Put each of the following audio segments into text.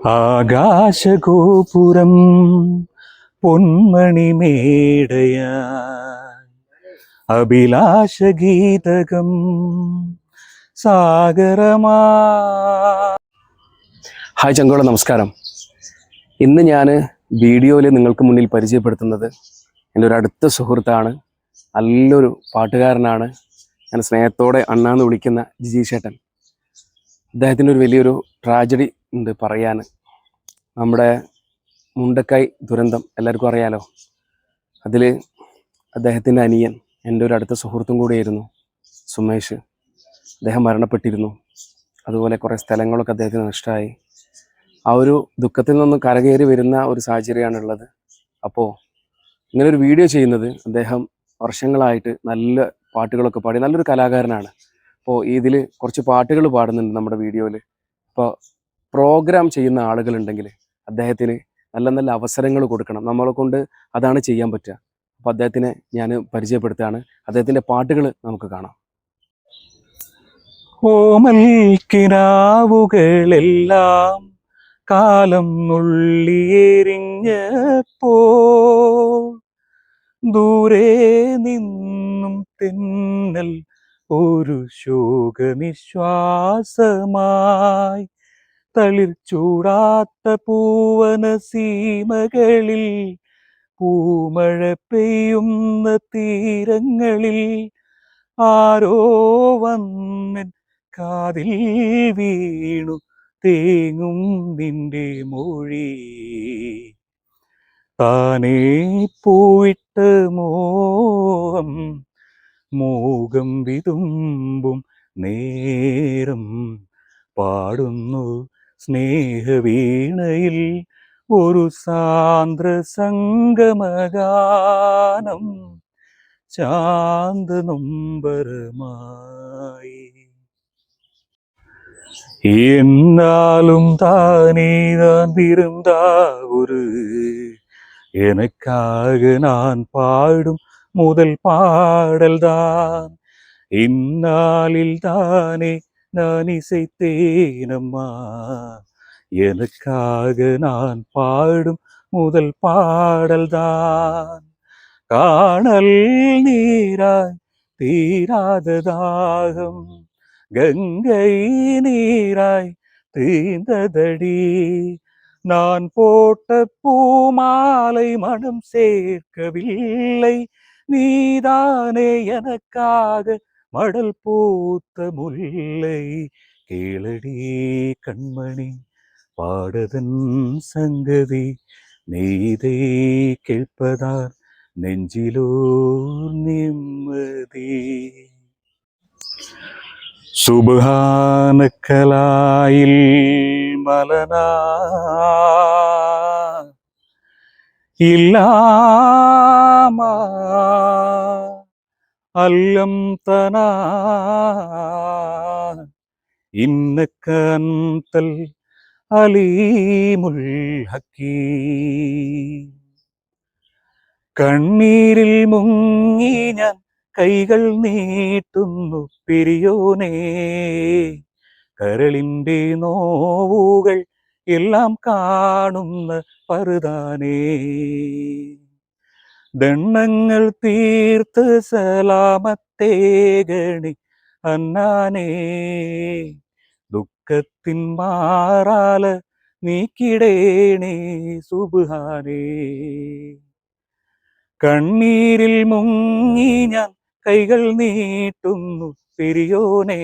Akashagopuram പൊന്മണിമേടയ. അഭിലാഷഗീതകം സാഗരമാ. Hi ചങ്കോള നമസ്കാരം. ഇന്ന് ഞാൻ വീഡിയോയിൽ നിങ്ങൾക്ക് മുന്നിൽ പരിചയപ്പെടുത്തുന്നത് എന്റെ ഒരു അടുത്ത സുഹൃത്താണ്. നല്ലൊരു പാട്ടുകാരനാണ്. ഞാൻ സ്നേഹത്തോടെ അണ്ണാന്ന് വിളിക്കുന്ന ജിജി ചേട്ടൻ അദ്ദേഹത്തിന്റെ ഒരു വലിയൊരു ട്രാജഡി ഉണ്ട് പറയാൻ. നമ്മുടെ മുണ്ടക്കൈ ദുരന്തം എല്ലാവർക്കും അറിയാലോ. അതിൽ അദ്ദേഹത്തിന്റെ അനിയൻ എന്റെ ഒരു അടുത്ത സുഹൃത്തും കൂടിയായിരുന്നു സുമേഷ്. അദ്ദേഹം മരണപ്പെട്ടിരുന്നു. അതുപോലെ കുറേ സ്ഥലങ്ങളൊക്കെ അദ്ദേഹത്തിന് നഷ്ടമായി. ആ ഒരു ദുഃഖത്തിൽ നിന്നും കരകയറി വരുന്ന ഒരു സാഹചര്യമാണുള്ളത്. അപ്പോൾ ഇങ്ങനെ ഒരു വീഡിയോ ചെയ്യുന്നത് അദ്ദേഹം വർഷങ്ങളായിട്ട് നല്ല പാട്ടുകളൊക്കെ പാടി നല്ലൊരു കലാകാരനാണ്. അപ്പോൾ ഇതിൽ കുറച്ച് പാട്ടുകൾ പാടുന്നുണ്ട് നമ്മുടെ വീഡിയോയിൽ. അപ്പോൾ പ്രോഗ്രാം ചെയ്യുന്ന ആളുകളുണ്ടെങ്കിൽ അദ്ദേഹത്തിന് നല്ല നല്ല അവസരങ്ങൾ കൊടുക്കണം. നമ്മളെ കൊണ്ട് അതാണ് ചെയ്യാൻ പറ്റുക. അപ്പോൾ അദ്ദേഹത്തിനെ ഞാൻ പരിചയപ്പെടുത്തുകയാണ്. അദ്ദേഹത്തിന്റെ പാട്ടുകൾ നമുക്ക് കാണാം. ഓമൽ കിനാവുകളെല്ലാം കാലം നുള്ളിയെറിഞ്ഞപ്പോ ദൂരെ നിന്നും തിന്നൽ ഒരു ശോകനിശ്വാസമായി തളിർ ചൂടാത്ത പൂവന സീമകളിൽ പൂമഴ പെയ്യുന്ന തീരങ്ങളിൽ ആരോ വന്നൻ കാതിൽ വീണു തേങ്ങും നിന്റെ മൊഴി. താനേ പോയിട്ട മോഹം മോകം വിതുമ്പും നേരം പാടുന്നു. സ്നേഹവീണയിൽ ഒരു സാന്ദ്ര സംഗമഗാനം ശാന്ത നൊമ്പരമായി എന്നാലും താനേ താൻ തിരുന്താ ഒരു எனக்காக நான் பாடும் முதல் பாடல்தான் இந்நாளில் தானே நான் இசைத்தேனம்மா. எனக்காக நான் பாடும் முதல் பாடல்தான். காணல் நீராய் தீராத தாகம். கங்கை நீராய் தீர்ந்ததடி. நான் போட்ட பூமாலை மனம் சேர்க்கவில்லை. நீதானே எனக்காக പടൽ പൂത്ത മുല്ലൈ കീളടി കൺമണി പാടതൻ സംഗതി നെയ്തേ കേൾപ്പതാർ നെഞ്ചിലൂർ നിമ്മതി. സുബാനക്കലായിൽ മലന ഇല്ലാമാ അല്ലം തന. ഇന്നക്കന്തൽ അലീമുൽ ഹക്കി. കണ്ണീരിൽ മുങ്ങി ഞാൻ കൈകൾ നീട്ടുന്നു പിരിയോനേ. കരളിന്റെ നോവുകൾ എല്ലാം കാണുന്ന പറുതാനേ ദണ്ണങ്ങൾ തീർത്ത് സലാമത്തേ ഗണി. അന്നാനേ ദുഃഖത്തിൻ മാറാല നീക്കിടേണേ സുബാനേ കണ്ണീരിൽ മുങ്ങി ഞാൻ കൈകൾ നീട്ടുന്നു പെരിയോനേ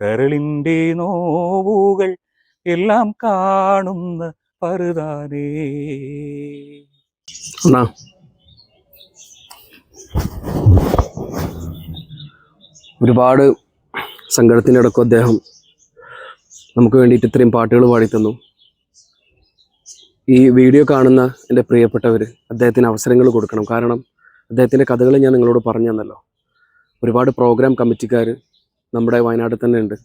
കരളിന്റെ നോവുകൾ എല്ലാം കാണുന്ന പറുതാനേ അണ്ണാ ഒരുപാട് സങ്കടത്തിന്റെ ഇടയ്ക്കും അദ്ദേഹം നമുക്ക് വേണ്ടിയിട്ട് ഇത്രയും പാട്ടുകൾ പാടിത്തന്നു. ഈ വീഡിയോ കാണുന്ന എന്റെ പ്രിയപ്പെട്ടവർ അദ്ദേഹത്തിന് അവസരങ്ങൾ കൊടുക്കണം. കാരണം അദ്ദേഹത്തിന്റെ കഥകൾ ഞാൻ നിങ്ങളോട് പറഞ്ഞു തന്നല്ലോ ഒരുപാട് പ്രോഗ്രാം കമ്മിറ്റിക്കാർ നമ്മുടെ വയനാട്ടിൽ തന്നെ ഉണ്ട്.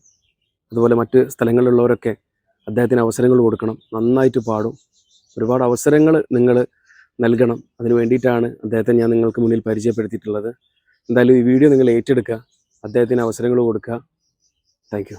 അതുപോലെ മറ്റ് സ്ഥലങ്ങളിലുള്ളവരൊക്കെ അദ്ദേഹത്തിന് അവസരങ്ങൾ കൊടുക്കണം. നന്നായിട്ട് പാടും. ഒരുപാട് അവസരങ്ങൾ നിങ്ങൾ നൽകണം. അതിന് വേണ്ടിയിട്ടാണ് അദ്ദേഹത്തെ ഞാൻ നിങ്ങൾക്ക് മുന്നിൽ പരിചയപ്പെടുത്തിയിട്ടുള്ളത്. എന്തായാലും ഈ വീഡിയോ നിങ്ങൾ ഏറ്റെടുക്കുക. അദ്ദേഹത്തിന് അവസരങ്ങൾ കൊടുക്കുക. താങ്ക്